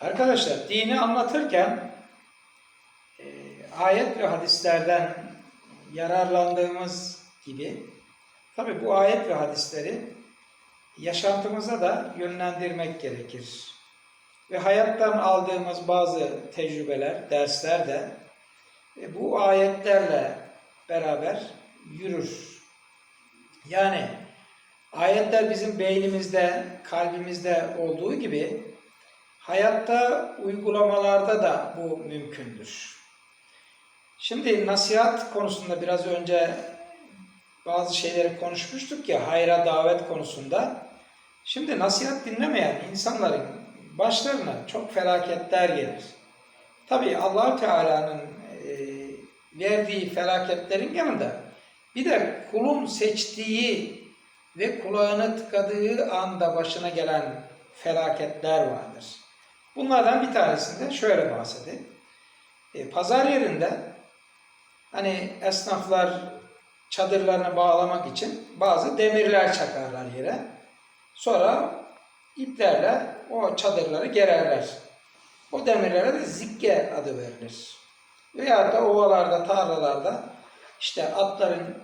Arkadaşlar dini anlatırken e, ayet ve hadislerden yararlandığımız gibi tabi bu ayet ve hadisleri yaşantımıza da yönlendirmek gerekir. Ve hayattan aldığımız bazı tecrübeler, dersler de e, bu ayetlerle beraber yürür. Yani ayetler bizim beynimizde, kalbimizde olduğu gibi hayatta uygulamalarda da bu mümkündür. Şimdi nasihat konusunda biraz önce bazı şeyleri konuşmuştuk ya hayra davet konusunda. Şimdi nasihat dinlemeyen insanların başlarına çok felaketler gelir. Tabi allah Teala'nın e, verdiği felaketlerin yanında bir de kulun seçtiği ve kulağını tıkadığı anda başına gelen felaketler vardır. Bunlardan bir tanesinde şöyle bahsedeyim. E, pazar yerinde hani esnaflar çadırlarını bağlamak için bazı demirler çakarlar yere. Sonra iplerle o çadırları gererler. O demirlere de zikke adı verilir. Veya da ovalarda, tarlalarda işte atların,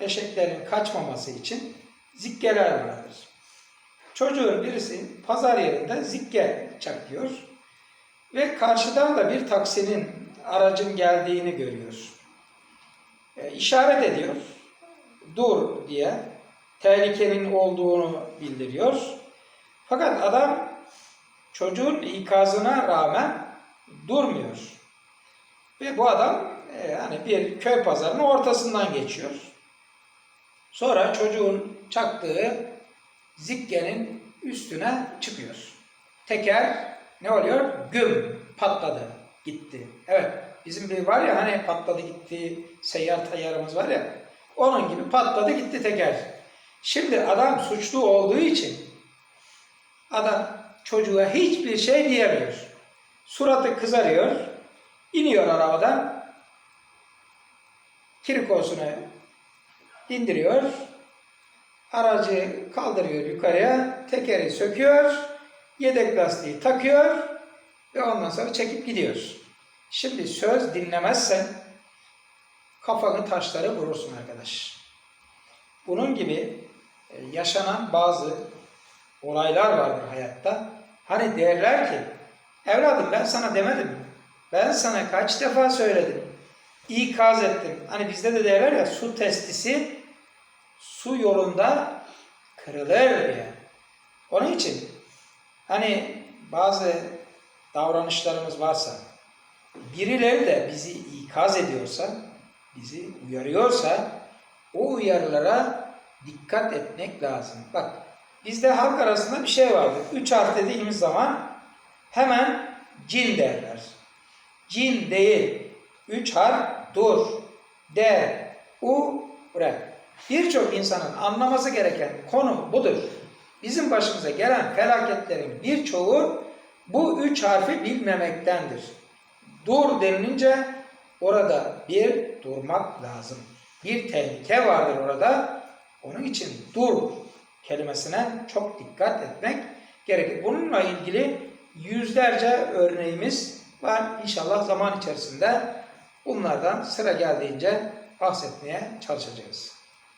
eşeklerin kaçmaması için zikkeler vardır. Çocuğun birisi pazar yerinde zikke çakıyor ve karşıdan da bir taksinin aracın geldiğini görüyor. E, işaret ediyor. Dur diye tehlikenin olduğunu bildiriyor. Fakat adam çocuğun ikazına rağmen durmuyor. Ve bu adam e, hani bir köy pazarının ortasından geçiyor. Sonra çocuğun çaktığı zikkenin üstüne çıkıyor. Teker ne oluyor? Güm patladı, gitti. Evet, bizim bir var ya hani patladı gitti, seyyar tayyarımız var ya, onun gibi patladı gitti teker. Şimdi adam suçlu olduğu için adam çocuğa hiçbir şey diyemiyor. Suratı kızarıyor, iniyor arabadan, kirikosunu indiriyor, aracı kaldırıyor yukarıya, tekeri söküyor, yedek lastiği takıyor ve ondan sonra çekip gidiyor. Şimdi söz dinlemezsen kafanı taşlara vurursun arkadaş. Bunun gibi e, yaşanan bazı olaylar vardır hayatta. Hani derler ki, evladım ben sana demedim mi? Ben sana kaç defa söyledim. İkaz ettim. Hani bizde de derler ya su testisi su yolunda kırılır diye. Onun için hani bazı davranışlarımız varsa birileri de bizi ikaz ediyorsa, bizi uyarıyorsa o uyarılara dikkat etmek lazım. Bak bizde halk arasında bir şey vardır. Üç harf dediğimiz zaman hemen cin derler. Cin değil. Üç harf dur, de, u, re. Birçok insanın anlaması gereken konu budur. Bizim başımıza gelen felaketlerin birçoğu bu üç harfi bilmemektendir. Dur denilince orada bir durmak lazım. Bir tehlike vardır orada. Onun için dur kelimesine çok dikkat etmek gerekir. Bununla ilgili yüzlerce örneğimiz var. İnşallah zaman içerisinde bunlardan sıra geldiğince bahsetmeye çalışacağız.